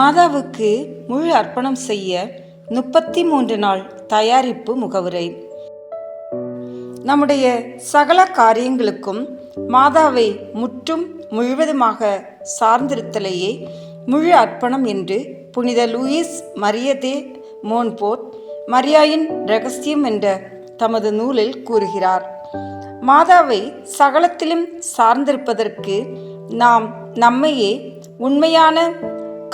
மாதாவுக்கு முழு அர்ப்பணம் செய்ய முப்பத்தி மூன்று நாள் தயாரிப்பு முகவுரை. நம்முடைய சகல காரியங்களுக்கும் மாதாவை முற்றும் முழுவதுமாக சார்ந்திருத்தலையே முழு அர்ப்பணம் என்று புனித லூயிஸ் மரியதே மோன்போர்ட் மரியாயின் ரகசியம் என்ற தமது நூலில் கூறுகிறார். மாதாவை சகலத்திலும் சார்ந்திருப்பதற்கு நாம் நம்மையே உண்மையான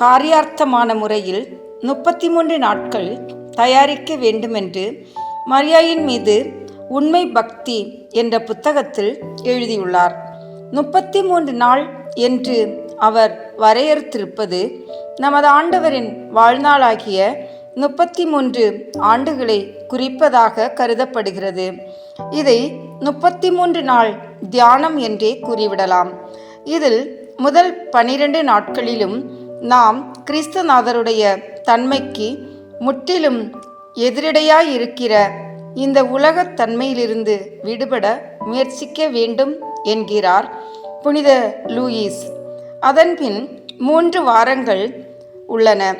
காரியார்த்தமான முறையில் முப்பத்தி மூன்று நாட்கள் தயாரிக்க வேண்டுமென்று மரியாயின் மீது உண்மை பக்தி என்ற புத்தகத்தில் எழுதியுள்ளார். முப்பத்தி மூன்று நாள் என்று அவர் வரையறுத்திருப்பது நமது ஆண்டவரின் வாழ்நாளாகிய முப்பத்தி மூன்று ஆண்டுகளை குறிப்பதாக கருதப்படுகிறது. இதை முப்பத்தி மூன்று நாள் தியானம் என்றே கூறிவிடலாம். இதில் முதல் பனிரெண்டு நாட்களிலும் நாம் கிறிஸ்துநாதருடைய தன்மைக்கு முற்றிலும் எதிரடையாயிருக்கிற இந்த உலகத் தன்மையிலிருந்து விடுபட முயற்சிக்க வேண்டும் என்கிறார் புனித லூயிஸ். அதன்பின் மூன்று வாரங்கள் உள்ளன.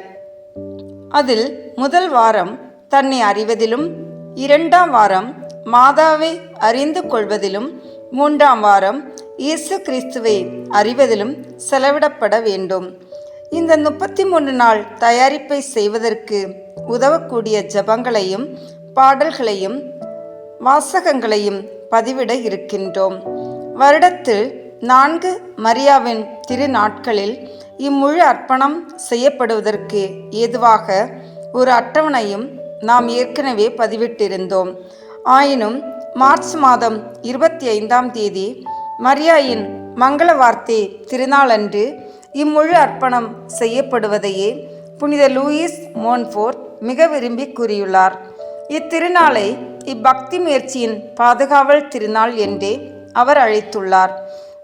அதில் முதல் வாரம் தன்னை அறிவதிலும் இரண்டாம் வாரம் மாதாவை அறிந்து கொள்வதிலும் மூன்றாம் வாரம் இயேசு கிறிஸ்துவை அறிவதிலும் செலவிடப்பட வேண்டும். இந்த முப்பத்தி மூணு நாள் தயாரிப்பை செய்வதற்கு உதவக்கூடிய ஜபங்களையும் பாடல்களையும் வாசகங்களையும் பதிவிட இருக்கின்றோம். வருடத்தில் நான்கு மரியாவின் திருநாட்களில் இம்முழு அர்ப்பணம் செய்யப்படுவதற்கு ஏதுவாக ஒரு அட்டவணையும் நாம் ஏற்கனவே பதிவிட்டிருந்தோம். ஆயினும் மார்ச் மாதம் இருபத்தி ஐந்தாம் தேதி மரியாயின் மங்கள வார்த்தை திருநாளன்று இம்முழு அர்ப்பணம் செய்யப்படுவதையே புனித லூயிஸ் மோன்ஃபோர்ட் மிக விரும்பி கூறியுள்ளார். இத்திருநாளை இப்பக்தி முயற்சியின் பாதுகாவல் திருநாள் என்றே அவர் அழைத்துள்ளார்.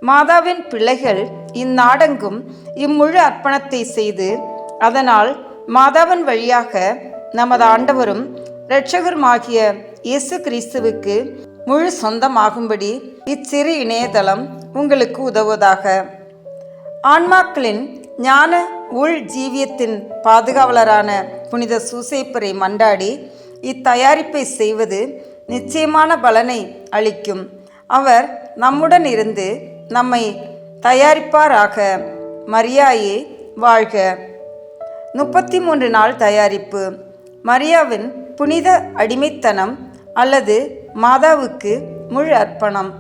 மாதாவின் பிள்ளைகள் இந்நாடெங்கும் இம்முழு அர்ப்பணத்தை செய்து அதனால் மாதாவின் வழியாக நமது ஆண்டவரும் இரட்சகருமாகிய இயேசு கிறிஸ்துவுக்கு முழு சொந்தமாகும்படி இச்சிறு இணையதளம் உங்களுக்கு உதவுவதாக. ஆன்மாக்களின் ஞான உள் ஜீவியத்தின் பாதுகாவலரான புனித சூசைப்பரை மண்டாடி இத்தயாரிப்பை செய்வது நிச்சயமான பலனை அளிக்கும். அவர் நம்முடன் இருந்து நம்மை தயாரிப்பாராக. மரியாயே வாழ்க. முப்பத்தி மூன்று நாள் தயாரிப்பு. மரியாவின் புனித அடிமைத்தனம் அல்லது மாதாவுக்கு முழு அர்ப்பணம்.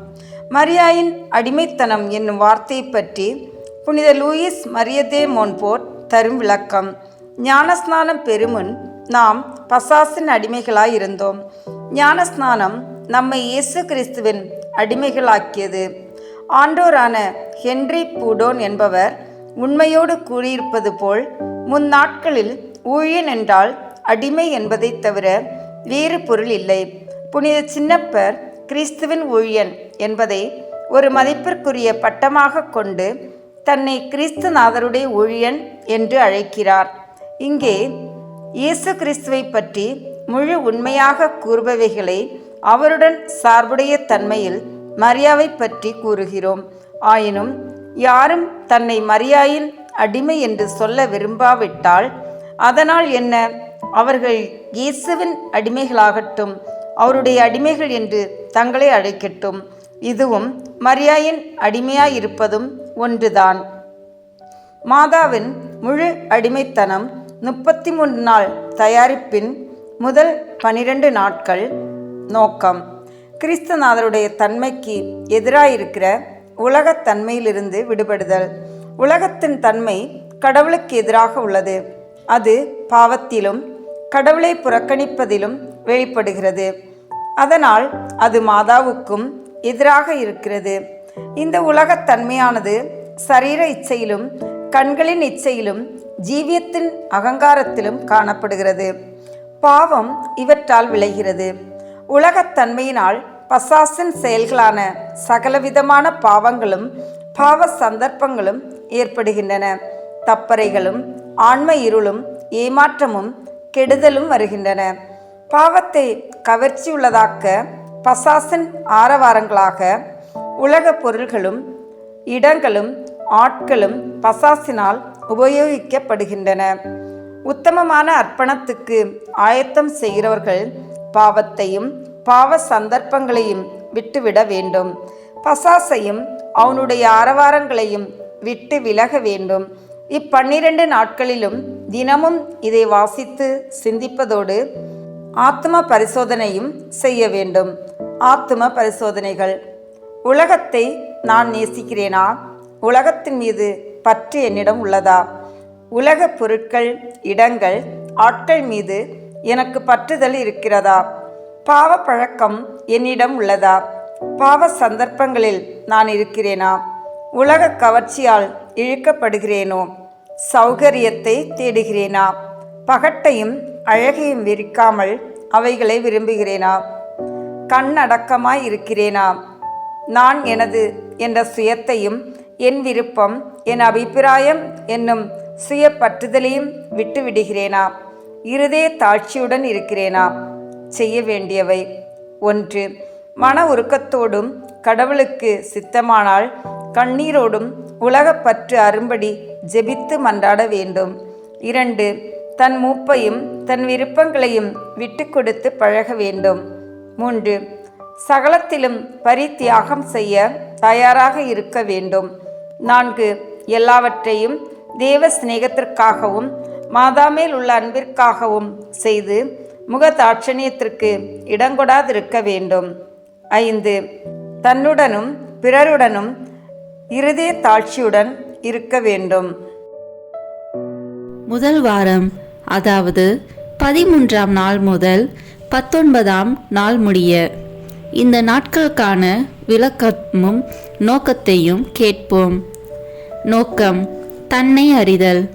மரியாயின் அடிமைத்தனம் என்னும் வார்த்தை பற்றி புனித லூயிஸ் மரியதே மோன்போர் தரும் விளக்கம். ஞானஸ்நானம் பெருமுன் நாம் பசாசின் அடிமைகளாய் இருந்தோம் ஞானஸ்நானம் நம்மை இயேசு கிறிஸ்துவின் அடிமைகளாக்கியது. ஆண்டோரான ஹென்றி பூடோன் என்பவர் உண்மையோடு கூறியிருப்பது போல் முன்னாட்களில் ஊழியன் என்றால் அடிமை என்பதைத் தவிர வேறு பொருள் இல்லை. புனித சின்னப்பர் கிறிஸ்துவின் ஊழியன் என்பதை ஒரு மதிப்பிற்குரிய பட்டமாக கொண்டு தன்னை கிறிஸ்துநாதருடைய ஊழியன் என்று அழைக்கிறார். இங்கே இயேசு கிறிஸ்துவை பற்றி முழு உண்மையாக கூறுபவைகளை அவருடன் சார்புடைய தன்மையில் மரியாவை பற்றி கூறுகிறோம். ஆயினும் யாரும் தன்னை மரியாயின் அடிமை என்று சொல்ல விரும்பாவிட்டால் அதனால் என்ன? அவர்கள் இயேசுவின் அடிமைகளாகட்டும் அவருடைய அடிமைகள் என்று தங்களை அழைக்கட்டும். இதுவும் மரியாயின் அடிமையாயிருப்பதும் ஒன்றுதான். மாதாவின் முழு அடிமைத்தனம் முப்பத்தி மூன்று நாள் தயாரிப்பின் முதல் பனிரெண்டு நாட்கள் நோக்கம். கிறிஸ்துநாதருடைய தன்மைக்கு எதிராயிருக்கிற உலகத் தன்மையிலிருந்து விடுபடுதல். உலகத்தின் தன்மை கடவுளுக்கு எதிராக உள்ளது. அது பாவத்திலும் கடவுளை புறக்கணிப்பதிலும் வெளிப்படுகிறது. அதனால் அது மாதாவுக்கும் எதிராக இருக்கிறது. இந்த உலகத்தன்மையானது சரீர இச்சையிலும் கண்களின் இச்சையிலும் ஜீவியத்தின் அகங்காரத்திலும் காணப்படுகிறது. பாவம் இவற்றால் விளைகிறது. உலகத்தன்மையினால் பசாசின் செயல்களான சகலவிதமான பாவங்களும் பாவ சந்தர்ப்பங்களும் ஏற்படுகின்றன. தப்பறைகளும் ஆன்ம இருளும் ஏமாற்றமும் கெடுதலும் வருகின்றன. பாவத்தை கவர்ச்சியுள்ளதாக்க பசாசின் ஆரவாரங்களாக உலகப் பொருள்களும் இடங்களும் ஆட்களும் பசாசினால் உபயோகிக்கப்படுகின்றன. உத்தமமான அர்ப்பணத்துக்கு ஆயத்தம் செய்கிறவர்கள் பாவத்தையும் பாவ சந்தர்ப்பங்களையும் விட்டுவிட வேண்டும். பசாசையும் அவனுடைய ஆரவாரங்களையும் விட்டு விலக வேண்டும். இப்பன்னிரண்டு நாட்களிலும் தினமும் இதை வாசித்து சிந்திப்பதோடு ஆத்ம பரிசோதனையும் செய்ய வேண்டும். ஆத்ம பரிசோதனைகள். உலகத்தை நான் நேசிக்கிறேனா? உலகத்தின் மீது பற்று என்னிடம் உள்ளதா? உலக பொருட்கள் இடங்கள் ஆட்கள் மீது எனக்கு பற்றுதல் இருக்கிறதா? பாவ பழக்கம் என்னிடம் உள்ளதா? பாவ சந்தர்ப்பங்களில் நான் இருக்கிறேனா? உலக கவர்ச்சியால் இழுக்கப்படுகிறேனோ? சௌகரியத்தை தேடுகிறேனா? பகட்டையும் அழகையும் விரிக்காமல் அவைகளை விரும்புகிறேனா? கண்ணடக்கமாய் இருக்கிறேனா? நான் எனது என்ற சுயத்தையும் என் விருப்பம் என் அபிப்பிராயம் என்னும் சுய பற்றுதலையும் விட்டுவிடுகிறேனா? இருதய தாழ்ச்சியுடன் இருக்கிறேனா? செய்ய வேண்டியவை. ஒன்று மன உருக்கத்தோடும் கடவுளுக்கு சித்தமானால் கண்ணீரோடும் உலகப்பற்று அரும்படி ஜெபித்து மன்றாட வேண்டும். இரண்டு தன் மூப்பையும் தன் விருப்பங்களையும் விட்டு கொடுத்து பழக வேண்டும். மூன்று சகலத்திலும் பரித்தியாகம் செய்ய தயாராக இருக்க வேண்டும். நான்கு எல்லாவற்றையும் தேவ சிநேகத்திற்காகவும் மாதாமேல் உள்ள அன்பிற்காகவும் செய்து முக தாட்சணியத்திற்கு இடங்கொடாதிருக்க வேண்டும். ஐந்து தன்னுடனும் பிறருடனும் இருதய தாட்சியுடன் இருக்க வேண்டும். முதல் வாரம் அதாவது பதிமூன்றாம் நாள் முதல் பத்தொன்பதாம் நாள் முடிய இந்த நாட்களுக்கான விளக்கமும் நோக்கத்தையும் கேட்போம். நோக்கம் தன்னை அறிதல்.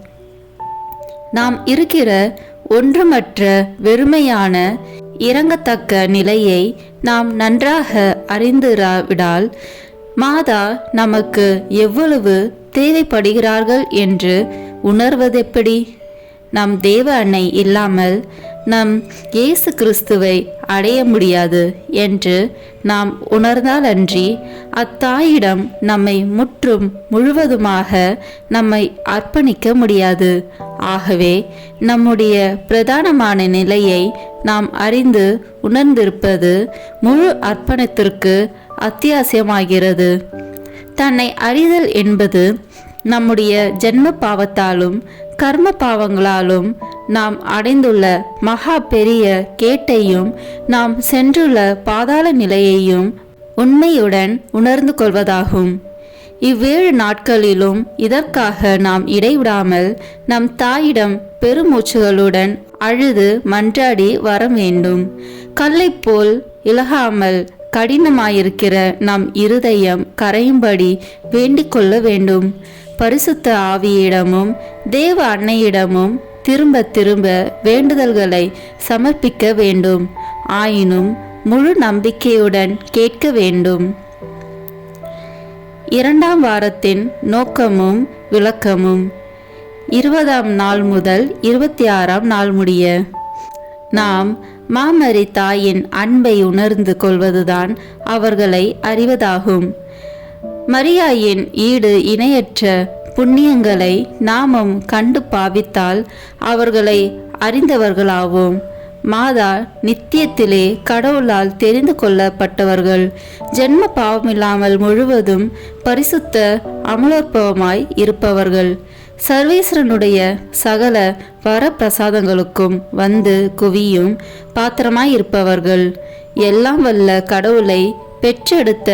நாம் இருக்கிற ஒன்றுமற்ற வெறுமையான இறங்கத்தக்க நிலையை நாம் நன்றாக அறிந்துராவிடால் மாதா நமக்கு எவ்வளவு தேவைப்படுகிறார்கள் என்று உணர்வதெப்படி? நம் தேவ அன்னை இல்லாமல் நம் இயேசு கிறிஸ்துவை அடைய முடியாது என்று நாம் உணர்ந்தாலன்றி அத்தாயிடம் நம்மை முற்றும் முழுவதுமாக நம்மை அர்ப்பணிக்க முடியாது. ஆகவே நம்முடைய பிரதானமான நிலையை நாம் அறிந்து உணர்ந்திருப்பது முழு அர்ப்பணத்திற்கு அத்தியாவசியமாகிறது. தன்னை அறிதல் என்பது நம்முடைய ஜென்ம பாவத்தாலும் கர்ம பாவங்களாலும் நாம் அடைந்துள்ள மகா பெரிய கேட்டையும் நாம் சென்றுள்ள பாதாள நிலையையும் உண்மையுடன் உணர்ந்து கொள்வதாகும். இவ்வேழு நாட்களிலும் இதற்காக நாம் இடைவிடாமல் நம் தாயிடம் பெருமூச்சுகளுடன் அழுது மன்றாடி வர வேண்டும். கல்லை போல் இலகாமல் கடினமாயிருக்கிற நம் இருதயம் கரையும்படி வேண்டிக் கொள்ள வேண்டும். பரிசுத்த ஆவியிடமும் தேவ அன்னையிடமும் திரும்ப திரும்ப வேண்டுதல்களை சமர்ப்பிக்க வேண்டும். ஆயினும் முழு நம்பிக்கையுடன் கேட்க வேண்டும். இரண்டாம் வாரத்தின் நோக்கமும் விளக்கமும். இருபதாம் நாள் முதல் இருபத்தி ஆறாம் நாள் முடிய. நாம் மாமரி தாயின் அன்பை உணர்ந்து கொள்வதுதான் அவர்களை அறிவதாகும். மரியாயின் ஈடு இணையற்ற புண்ணியங்களை நாமும் கண்டு பாவித்தால் அவர்களை அறிந்தவர்களாவோம். மாதா நித்தியத்திலே கடவுளால் தெரிந்து கொள்ளப்பட்டவர்கள் ஜென்ம பாவமில்லாமல் முழுவதும் பரிசுத்த அமலோற்பவமாய் இருப்பவர்கள் சர்வேஸ்வரனுடைய சகல வரப்பிரசாதங்களுக்கும் வந்து குவியும் பாத்திரமாய் இருப்பவர்கள். எல்லாம் வல்ல கடவுளை பெற்றெடுத்த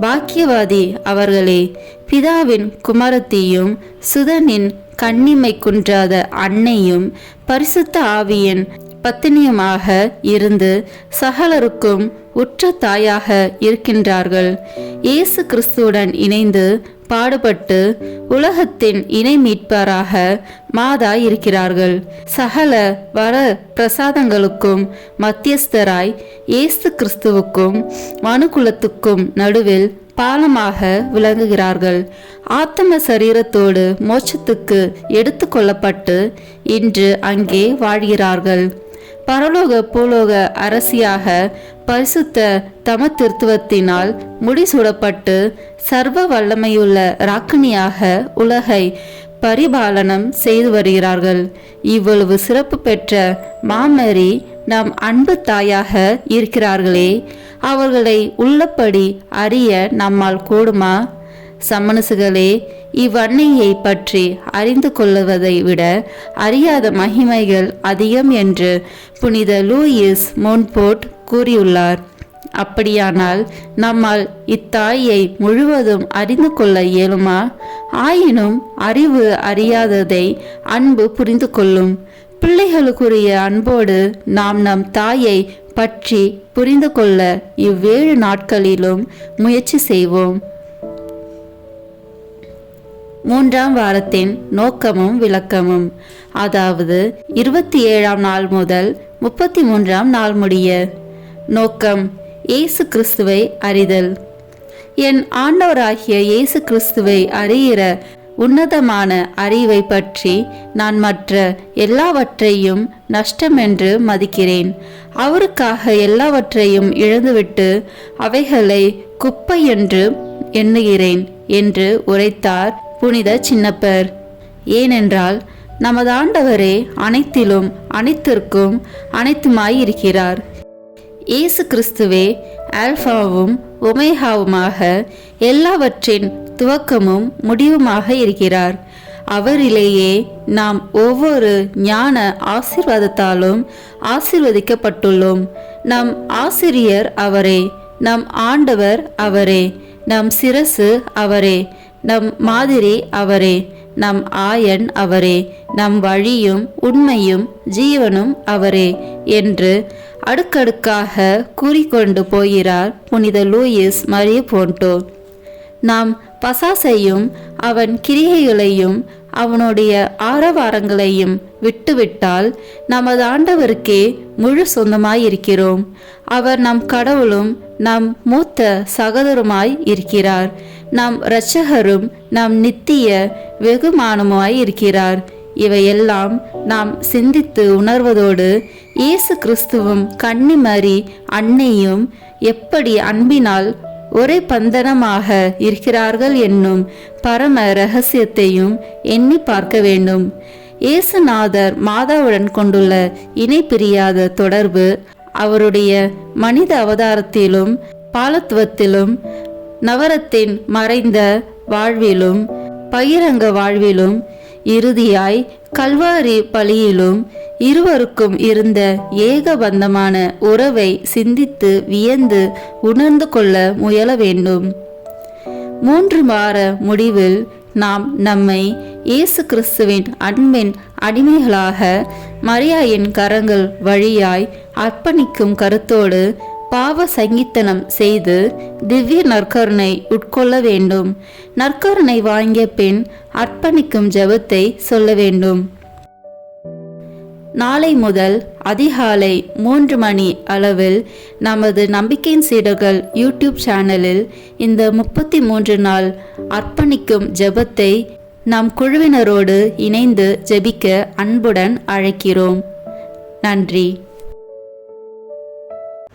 பாக்கியவாதி அவர்களே பிதாவின் குமரத்தையும் சுதனின் கண்ணிமை குன்றாத அன்னையும் பரிசுத்த ஆவியின் பத்தினியுமாக இருந்து சகலருக்கும் உற்ற தாயாக இருக்கின்றார்கள். இயேசு கிறிஸ்துவுடன் இணைந்து பாடுபட்டு உலகத்தின் இணை மீட்பராக மாதா இருக்கிறார்கள் சகல வர பிரசாதங்களுக்கும் மத்தியஸ்தராய் இயேசு கிறிஸ்துவுக்கும் மனுக்குலத்துக்கும் நடுவில் பாலமாக விளங்குகிறார்கள். ஆத்தம சரீரத்தோடு மோட்சத்துக்கு எடுத்து கொள்ளப்பட்டு இன்று அங்கே வாழ்கிறார்கள். பரலோக பூலோக அரசியாக பரிசுத்த தம திருத்துவத்தினால் முடிசூடப்பட்டு சர்வ வல்லமையுள்ள ராக்கினியாக உலகை பரிபாலனம் செய்து வருகிறார்கள். இவ்வளவு சிறப்பு பெற்ற மாமரி நம் அன்பு தாயாக இருக்கிறார்களே அவர்களை உள்ளபடி அறிய நம்மால் கூடுமா? சமனசுகளே இவ்வன்னையை பற்றி அறிந்து கொள்ளுவதை விட அறியாத மகிமைகள் அதிகம் என்று புனித லூயிஸ் மோன்போர்ட் கூறியுள்ளார். அப்படியானால் நம்மால் இத்தாயை முழுவதும் அறிந்து கொள்ள இயலுமா? ஆயினும் அறிவு அறியாததை அன்பு புரிந்து கொள்ளும். பிள்ளைகளுக்குரிய அன்போடு நாம் நம் தாயை பற்றி புரிந்து கொள்ள இவ்வேழு நாட்களிலும் முயற்சி செய்வோம். மூன்றாம் வாரத்தின் நோக்கமும் விளக்கமும். அதாவது இருபத்தி ஏழாம் நாள் முதல் முப்பத்தி மூன்றாம் நாள் முடிய. நோக்கம் இயேசு கிறிஸ்துவை அறிதல். என் ஆண்டவராகிய இயேசு கிறிஸ்துவை அறிகிற உன்னதமான அறிவை பற்றி நான் மற்ற எல்லாவற்றையும் நஷ்டமென்று மதிக்கிறேன். அவருக்காக எல்லாவற்றையும் இழந்துவிட்டு அவைகளை குப்பை என்று எண்ணுகிறேன் என்று உரைத்தார் புனித சின்னப்பர். ஏனென்றால் நமது ஆண்டவரே அனைத்திலும் அனைத்திற்கும் அனைத்துமாயிருக்கிறார். இயேசு கிறிஸ்துவே ஆல்ஃபாவும் ஒமேகாவுமாக எல்லாவற்றின் துவக்கமும் முடிவுமாக இருக்கிறார். அவரிலேயே நாம் ஒவ்வொரு ஞான ஆசிர்வாதத்தாலும் ஆசிர்வதிக்கப்பட்டுள்ளோம். நம் ஆசிரியர் அவரே நம் ஆண்டவர் அவரே நம் சிரசு அவரே நம் மாதிரி அவரே நம் ஆயன் அவரே நம் வழியும் உண்மையும் ஜீவனும் அவரே என்று அடுக்கடுக்காக கூறிக்கொண்டு போகிறார் புனித லூயிஸ் மரிய போன்டோ. நாம் பசாசையும் அவன் கிரியைகளையும் அவனுடைய ஆரவாரங்களையும் விட்டுவிட்டால் நமது ஆண்டவருக்கே முழு சொந்தமாயிருக்கிறோம். அவர் நம் கடவுளும் நம் மூத்த சகோதரமாய் இருக்கிறார். நம் இரட்சகரும் நம் நித்திய வெகுமானமாய் இருக்கிறார் இவையெல்லாம் நாம் சிந்தித்து உணர்வதோடு இயேசு கிறிஸ்துவும் கன்னிமரி அன்னையும் எப்படி அன்பினால் ஒரே பந்தனமாக இருக்கிறார்கள் என்னும் பரம ரகசியத்தையும் எண்ணி பார்க்க வேண்டும். இயேசுநாதர் மாதாவுடன் கொண்டுள்ள இணை பிரியாத தொடர்பு அவருடைய மனித அவதாரத்திலும் பாலத்துவத்திலும் நவரத்தின் மறைந்த வாழ்விலும் பகிரங்க வாழ்விலும் இறுதியாய் கல்வாரி பலியிலும் இருவருக்கும் இருந்த ஏகபந்தமான உறவை சிந்தித்து வியந்து உணர்ந்து கொள்ள முயல வேண்டும். மூன்று வார முடிவில் நாம் நம்மை இயேசு கிறிஸ்துவின் அன்பின் அடிமைகளாக மரியாயின் கரங்கள் வழியாய் அர்ப்பணிக்கும் கருத்தோடு பாவ சங்கீத்தனம் செய்து திவ்ய நற்கருணை உட்கொள்ள வேண்டும். நற்கருணை வாங்கிய பின் அர்ப்பணிக்கும் ஜெபத்தை சொல்ல வேண்டும். நாளை முதல் அதிகாலை மூன்று மணி அளவில் நமது நம்பிக்கையின் சீடர்கள் யூடியூப் சேனலில் இந்த முப்பத்தி மூன்று நாள் அர்ப்பணிக்கும் ஜெபத்தை நம் குழுவினரோடு இணைந்து ஜெபிக்க அன்புடன் அழைக்கிறோம். நன்றி.